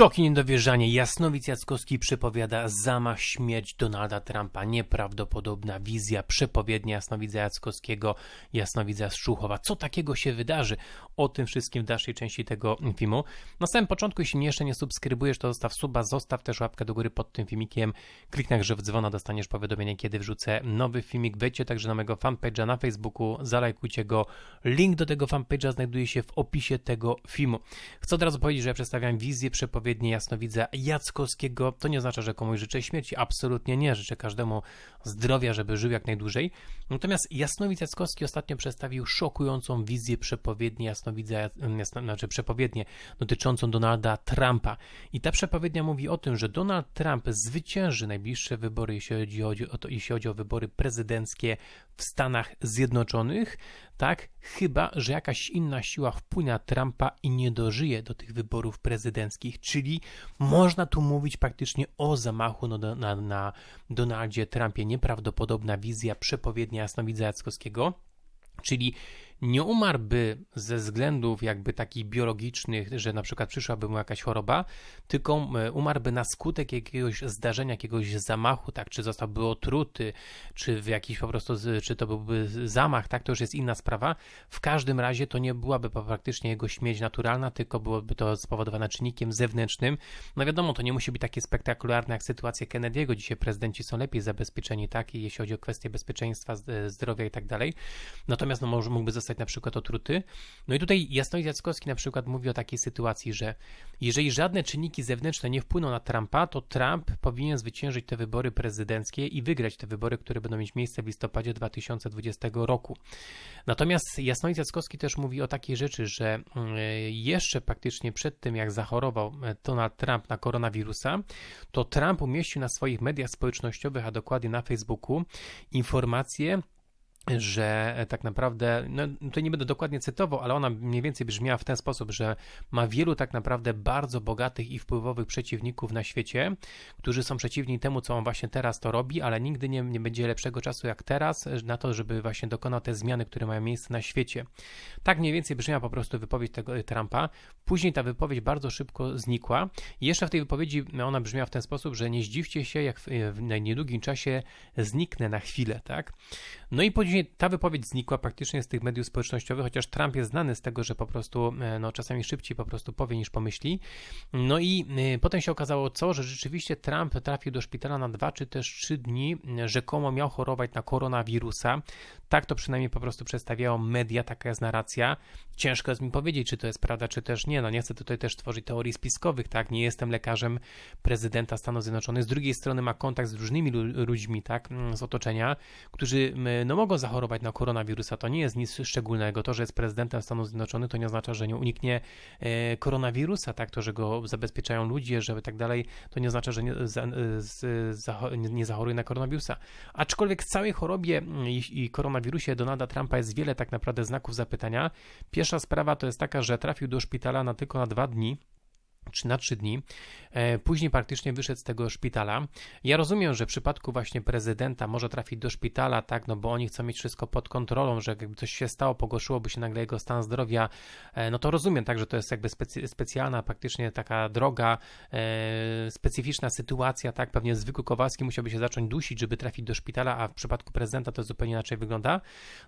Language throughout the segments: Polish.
Szok i niedowierzanie. Jasnowic Jackowski przepowiada zamach, śmierć Donalda Trumpa. Nieprawdopodobna wizja, przepowiednia Jasnowidza Jackowskiego, Jasnowidza Szczuchowa. Co takiego się wydarzy? O tym wszystkim w dalszej części tego filmu. Na samym początku, jeśli jeszcze nie subskrybujesz, to zostaw suba, zostaw też łapkę do góry pod tym filmikiem. Kliknij że w dzwona, dostaniesz powiadomienie, kiedy wrzucę nowy filmik. Wejdźcie także na mojego fanpage'a na Facebooku, zalajkujcie go. Link do tego fanpage'a znajduje się w opisie tego filmu. Chcę od razu powiedzieć, że ja przedstawiam wizję, przepowiednię odpowiednie jasnowidza Jackowskiego. To nie oznacza, że komuś życzę śmierci. Absolutnie nie. Życzę każdemu zdrowia, żeby żył jak najdłużej. Natomiast jasnowidz Jackowski ostatnio przedstawił szokującą wizję przepowiedni jasnowidza, jasno, znaczy przepowiednię dotyczącą Donalda Trumpa. I ta przepowiednia mówi o tym, że Donald Trump zwycięży najbliższe wybory, jeśli chodzi o, jeśli chodzi o wybory prezydenckie w Stanach Zjednoczonych, tak? Chyba, że jakaś inna siła wpłynie na Trumpa i nie dożyje do tych wyborów prezydenckich, czyli można tu mówić praktycznie o zamachu na, na, na Donaldzie Trumpie. Nieprawdopodobna wizja przepowiednia jasnowidza Jackowskiego, czyli nie umarłby ze względów jakby takich biologicznych, że na przykład przyszłaby mu jakaś choroba, tylko e, umarłby na skutek jakiegoś zdarzenia, jakiegoś zamachu, tak, czy zostałby otruty, czy w jakiś po prostu, czy to byłby zamach, tak, to już jest inna sprawa. W każdym razie to nie byłaby praktycznie jego śmierć naturalna, tylko byłoby to spowodowane czynnikiem zewnętrznym. No wiadomo, to nie musi być takie spektakularne jak sytuacja Kennedy'ego. Dzisiaj prezydenci są lepiej zabezpieczeni, tak, jeśli chodzi o kwestie bezpieczeństwa, zdrowia i tak dalej. Natomiast no, może mógłby zostać na przykład otruty. No i tutaj Jasnowic Jackowski na przykład mówi o takiej sytuacji, że jeżeli żadne czynniki zewnętrzne nie wpłyną na Trumpa, to Trump powinien zwyciężyć te wybory prezydenckie i wygrać te wybory, które będą mieć miejsce w listopadzie 2020 roku. Natomiast Jasnowic Jackowski też mówi o takiej rzeczy, że mm, jeszcze praktycznie przed tym, jak zachorował e, Donald Trump na koronawirusa, to Trump umieścił na swoich mediach społecznościowych, a dokładnie na Facebooku, informacje, że e, tak naprawdę, no tutaj nie będę dokładnie cytował, ale ona mniej więcej brzmiała w ten sposób, że ma wielu tak naprawdę bardzo bogatych i wpływowych przeciwników na świecie, którzy są przeciwni temu, co on właśnie teraz to robi, ale nigdy nie, nie będzie lepszego czasu jak teraz na to, żeby właśnie dokonał te zmiany, które mają miejsce na świecie. Tak mniej więcej brzmiała po prostu wypowiedź tego e, Trumpa. Później ta wypowiedź bardzo szybko znikła i jeszcze w tej wypowiedzi ona brzmiała w ten sposób, że nie zdziwcie się, jak w, w czasie zniknę na chwilę, tak? No i później ta wypowiedź znikła praktycznie z tych mediów społecznościowych, chociaż Trump jest znany z tego, że po prostu e, no, czasami szybciej po prostu powie niż pomyśli. No i y, potem się okazało co, że rzeczywiście Trump trafił do szpitala na dwa czy też trzy dni, rzekomo miał chorować na koronawirusa. Tak to przynajmniej po prostu przedstawiało media, taka jest narracja. Ciężko jest mi powiedzieć, czy to jest prawda, czy też nie. No nie chcę tutaj też tworzyć teorii spiskowych, tak? Nie jestem lekarzem prezydenta Stanów Zjednoczonych. Z drugiej strony ma kontakt z różnymi ludźmi, tak? Z otoczenia, którzy no, mogą zachorować na koronawirusa. To nie jest nic szczególnego. To, że jest prezydentem Stanów Zjednoczonych, to nie oznacza, że nie uniknie e, koronawirusa, tak? To, że go zabezpieczają ludzie, żeby tak dalej, to nie oznacza, że nie, za, nie zachoruje na koronawirusa. Aczkolwiek w całej chorobie i koronawirusie Donalda Trumpa jest wiele tak naprawdę znaków zapytania. Pierwsza sprawa to jest taka, że trafił do szpitala na tylko na dwa dni czy na trzy dni. E, później praktycznie wyszedł z tego szpitala. Ja rozumiem, że w przypadku właśnie prezydenta może trafić do szpitala, tak, no bo oni chcą mieć wszystko pod kontrolą, że jakby coś się stało, pogorszyłoby się nagle jego stan zdrowia, e, no to rozumiem, tak, że to jest jakby specy, specjalna praktycznie taka droga, e, specyficzna sytuacja, tak, pewnie zwykły Kowalski musiałby się zacząć dusić, żeby trafić do szpitala, a w przypadku prezydenta to zupełnie inaczej wygląda,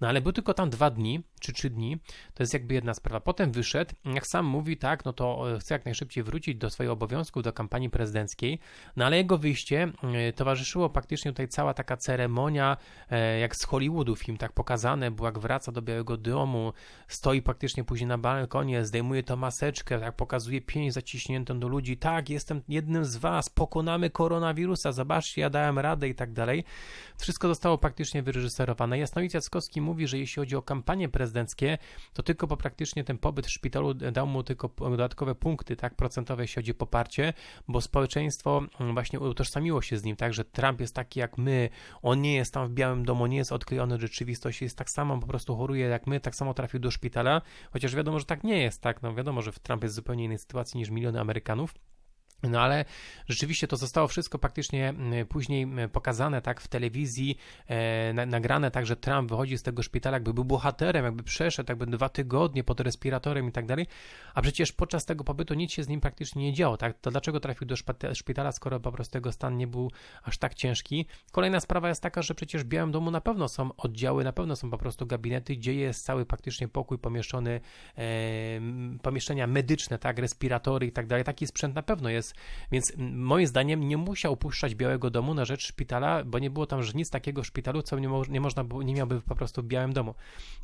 no ale był tylko tam dwa dni, czy trzy dni, to jest jakby jedna sprawa. Potem wyszedł, jak sam mówi, tak, no to chce jak najszybciej wrócić do swoich obowiązków, do kampanii prezydenckiej, no ale jego wyjście e, towarzyszyło praktycznie tutaj cała taka ceremonia, e, jak z Hollywoodu film, tak pokazane, bo jak wraca do Białego Domu, stoi praktycznie później na balkonie, zdejmuje to maseczkę, tak pokazuje pięść zaciśniętą do ludzi, tak, jestem jednym z was, pokonamy koronawirusa, zobaczcie, ja dałem radę i tak dalej. Wszystko zostało praktycznie wyreżyserowane. Jasnowic Jackowski mówi, że jeśli chodzi o kampanie prezydenckie, to tylko po praktycznie ten pobyt w szpitalu dał mu tylko dodatkowe punkty, tak, procentowe, jeśli chodzi o poparcie, bo społeczeństwo mm, właśnie utożsamiło się z nim, tak, że Trump jest taki jak my, on nie jest tam w Białym Domu, nie jest odklejony od rzeczywistości, jest tak samo, po prostu choruje jak my, tak samo trafił do szpitala, chociaż wiadomo, że tak nie jest, tak, no wiadomo, że Trump jest w zupełnie innej sytuacji niż miliony Amerykanów. No ale rzeczywiście to zostało wszystko praktycznie później pokazane tak w telewizji, e, nagrane tak, że Trump wychodzi z tego szpitala, jakby był bohaterem, jakby przeszedł jakby dwa tygodnie pod respiratorem i tak dalej, a przecież podczas tego pobytu nic się z nim praktycznie nie działo, tak? To dlaczego trafił do szpitala, skoro po prostu jego stan nie był aż tak ciężki? Kolejna sprawa jest taka, że przecież w Białym Domu na pewno są oddziały, na pewno są po prostu gabinety, gdzie jest cały praktycznie pokój pomieszczony, e, pomieszczenia medyczne, tak? Respiratory i tak dalej, taki sprzęt na pewno jest Więc moim zdaniem nie musiał opuszczać Białego Domu na rzecz szpitala, bo nie było tam nic takiego w szpitalu, co nie, mo nie można nie miałby po prostu w Białym Domu.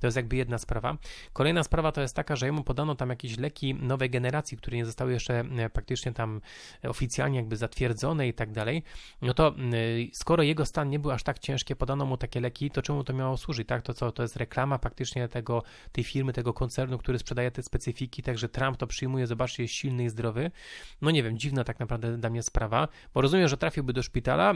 To jest jakby jedna sprawa. Kolejna sprawa to jest taka, że jemu podano tam jakieś leki nowej generacji, które nie zostały jeszcze e, praktycznie tam oficjalnie jakby zatwierdzone i tak dalej. No to skoro jego stan nie był aż tak ciężki, podano mu takie leki, to czemu to miało służyć, tak? To co, to jest reklama praktycznie tego, tej firmy, tego koncernu, który sprzedaje te specyfiki, także Trump to przyjmuje, zobaczcie, jest silny i zdrowy. No nie wiem, dziwne dziwna tak naprawdę dla mnie sprawa, bo rozumiem, że trafiłby do szpitala,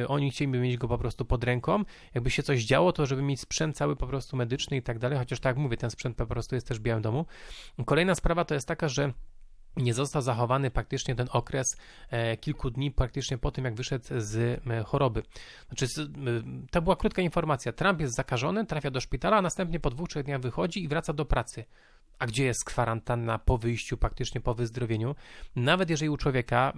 yy, oni chcieliby mieć go po prostu pod ręką, jakby się coś działo, to żeby mieć sprzęt cały po prostu medyczny i tak dalej, chociaż tak jak mówię, ten sprzęt po prostu jest też w Białym Domu. Kolejna sprawa to jest taka, że nie został zachowany praktycznie ten okres e, kilku dni praktycznie po tym, jak wyszedł z choroby. Znaczy, to była krótka informacja. Trump jest zakażony, trafia do szpitala, a następnie po dwóch, trzech dniach wychodzi i wraca do pracy a gdzie jest kwarantanna po wyjściu, praktycznie po wyzdrowieniu. Nawet jeżeli u człowieka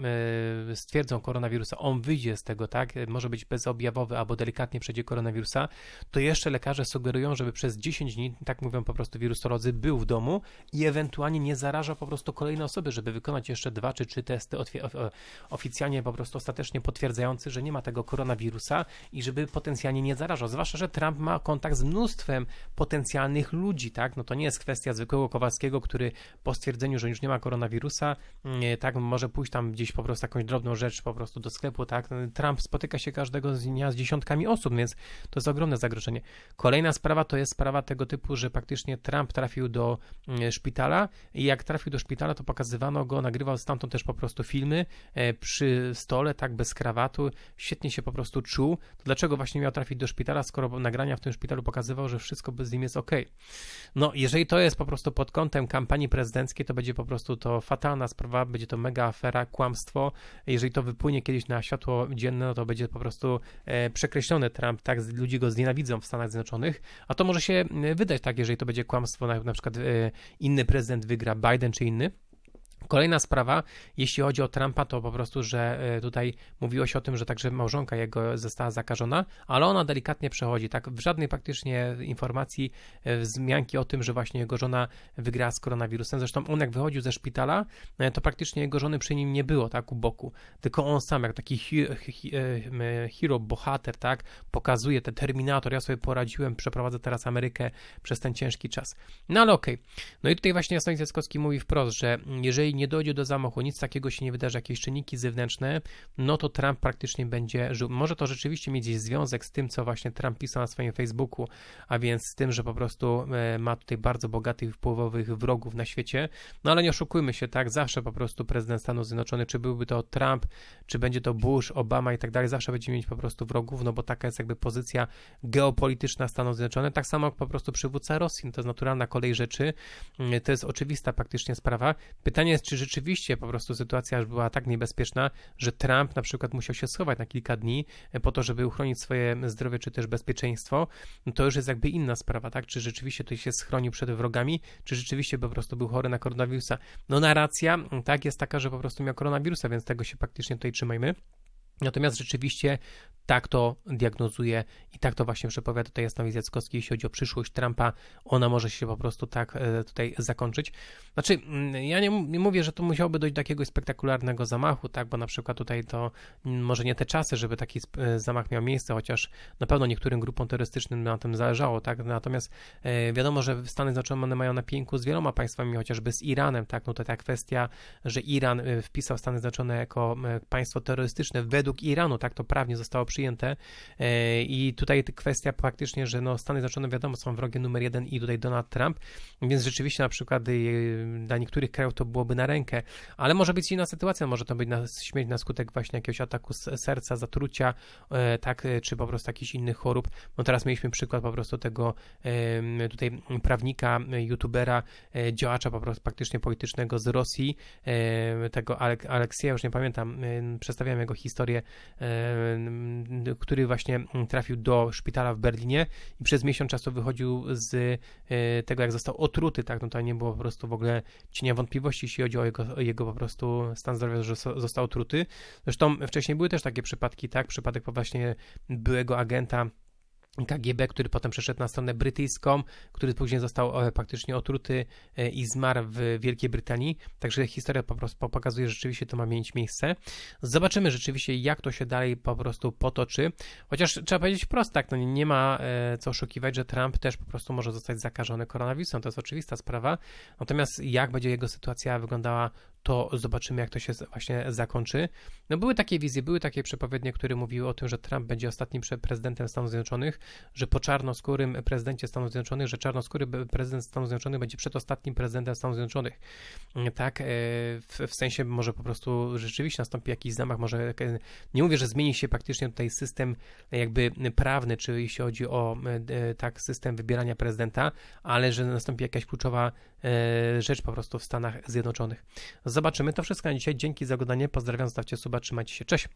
y, stwierdzą koronawirusa, on wyjdzie z tego, tak, może być bezobjawowy albo delikatnie przejdzie koronawirusa, to jeszcze lekarze sugerują, żeby przez 10 dni, tak mówią po prostu wirusolodzy, był w domu i ewentualnie nie zaraża po prostu kolejne osoby, żeby wykonać jeszcze dwa czy trzy testy oficjalnie po prostu ostatecznie potwierdzające, że nie ma tego koronawirusa i żeby potencjalnie nie zarażał. Zwłaszcza, że Trump ma kontakt z mnóstwem potencjalnych ludzi, tak, no to nie jest kwestia zwykłego Kowalskiego, który po stwierdzeniu, że już nie ma koronawirusa, mm, tak, może pójść tam gdzieś po prostu jakąś drobną rzecz po prostu do sklepu, tak. Trump spotyka się każdego dnia z dziesiątkami osób, więc to jest ogromne zagrożenie. Kolejna sprawa to jest sprawa tego typu, że praktycznie Trump trafił do mm, szpitala i jak trafił do szpitala, to pokazywano go, nagrywał stamtąd też po prostu filmy e, przy stole, tak, bez krawatu, świetnie się po prostu czuł. To dlaczego właśnie miał trafić do szpitala, skoro nagrania w tym szpitalu pokazywał, że wszystko bez nim jest ok. No, jeżeli to jest po prostu pod kątem kampanii prezydenckiej to będzie po prostu to fatalna sprawa, będzie to mega afera, kłamstwo. Jeżeli to wypłynie kiedyś na światło dzienne, no to będzie po prostu e, przekreślony Trump, tak, ludzie go znienawidzą w Stanach Zjednoczonych, a to może się e, wydać tak, jeżeli to będzie kłamstwo, na, na przykład e, inny prezydent wygra, Biden czy inny, Kolejna sprawa, jeśli chodzi o Trumpa, to po prostu, że e, tutaj mówiło się o tym, że także małżonka jego została zakażona, ale ona delikatnie przechodzi, tak? W żadnej praktycznie informacji e, wzmianki o tym, że właśnie jego żona wygrała z koronawirusem. Zresztą on jak wychodził ze szpitala, e, to praktycznie jego żony przy nim nie było, tak? U boku. Tylko on sam, jak taki hero, bohater, tak? Pokazuje ten terminator, ja sobie poradziłem, przeprowadzę teraz Amerykę przez ten ciężki czas. No ale okej. Okay. No i tutaj właśnie Jasnowic Jackowski mówi wprost, że jeżeli jeżeli nie dojdzie do zamachu, nic takiego się nie wydarzy, jakieś czynniki zewnętrzne, no to Trump praktycznie będzie żył. Może to rzeczywiście mieć związek z tym, co właśnie Trump pisał na swoim Facebooku, a więc z tym, że po prostu e, ma tutaj bardzo bogatych, wpływowych wrogów na świecie. No ale nie oszukujmy się, tak? Zawsze po prostu prezydent Stanów Zjednoczonych, czy byłby to Trump, czy będzie to Bush, Obama i tak dalej, zawsze będzie mieć po prostu wrogów, no bo taka jest jakby pozycja geopolityczna Stanów Zjednoczonych. Tak samo jak po prostu przywódca Rosji, no to jest naturalna kolej rzeczy. Mm, to jest oczywista praktycznie sprawa. Pytanie jest, czy rzeczywiście po prostu sytuacja była tak niebezpieczna, że Trump na przykład musiał się schować na kilka dni e, po to, żeby uchronić swoje zdrowie czy też bezpieczeństwo, no to już jest jakby inna sprawa, tak? Czy rzeczywiście to się schronił przed wrogami, czy rzeczywiście po prostu był chory na koronawirusa. No narracja, tak, jest taka, że po prostu miał koronawirusa, więc tego się praktycznie tutaj trzymajmy. Natomiast rzeczywiście tak to diagnozuje i tak to właśnie przepowiada tutaj Jasnowic Jackowski, jeśli chodzi o przyszłość Trumpa, ona może się po prostu tak e, tutaj zakończyć. Znaczy, mm, ja nie, nie, mówię, że to musiałoby dojść do jakiegoś spektakularnego zamachu, tak, bo na przykład tutaj to mm, może nie te czasy, żeby taki e, zamach miał miejsce, chociaż na pewno niektórym grupom terrorystycznym na tym zależało, tak, natomiast e, wiadomo, że Stany Zjednoczone mają na pięku z wieloma państwami, chociażby z Iranem, tak, no to ta kwestia, że Iran wpisał Stany Zjednoczone jako państwo terrorystyczne według według Iranu, tak to prawnie zostało przyjęte e, i tutaj kwestia faktycznie, że no Stany Zjednoczone wiadomo są wrogiem numer jeden i tutaj Donald Trump, więc rzeczywiście na przykład dla niektórych krajów to byłoby na rękę, ale może być inna sytuacja, może to być na śmierć na skutek właśnie jakiegoś ataku serca, zatrucia, tak, czy po prostu jakichś innych chorób. No teraz mieliśmy przykład po prostu tego tutaj prawnika, youtubera, działacza po prostu praktycznie politycznego z Rosji, tego Aleksieja, już nie pamiętam, przedstawiałem jego historię, który właśnie trafił do szpitala w Berlinie i przez miesiąc czasu wychodził z tego, jak został otruty, tak, no to nie było po prostu w ogóle cienia wątpliwości, jeśli chodzi o jego, o jego po prostu stan zdrowia, że został otruty. Zresztą wcześniej były też takie przypadki, tak, przypadek właśnie byłego agenta KGB, który potem przeszedł na stronę brytyjską, który później został e, praktycznie otruty e, i zmarł w Wielkiej Brytanii. Także historia po prostu pokazuje, że rzeczywiście to ma mieć miejsce. Zobaczymy rzeczywiście, jak to się dalej po prostu potoczy. Chociaż trzeba powiedzieć wprost, tak, no nie ma e, co oszukiwać, że Trump też po prostu może zostać zakażony koronawirusem. To jest oczywista sprawa. Natomiast jak będzie jego sytuacja wyglądała, to zobaczymy, jak to się właśnie zakończy. No były takie wizje, były takie przepowiednie, które mówiły o tym, że Trump będzie ostatnim prezydentem Stanów Zjednoczonych, że po czarnoskórym prezydencie Stanów Zjednoczonych, że czarnoskóry prezydent Stanów Zjednoczonych będzie przedostatnim prezydentem Stanów Zjednoczonych. Tak, e, w, w sensie może po prostu rzeczywiście nastąpi jakiś zamach, może nie mówię, że zmieni się praktycznie tutaj system jakby prawny, czy jeśli chodzi o e, tak system wybierania prezydenta, ale że nastąpi jakaś kluczowa e, rzecz po prostu w Stanach Zjednoczonych. Zobaczymy to wszystko na dzisiaj. Dzięki za oglądanie. Pozdrawiam, zostawcie suba, trzymajcie się. Cześć!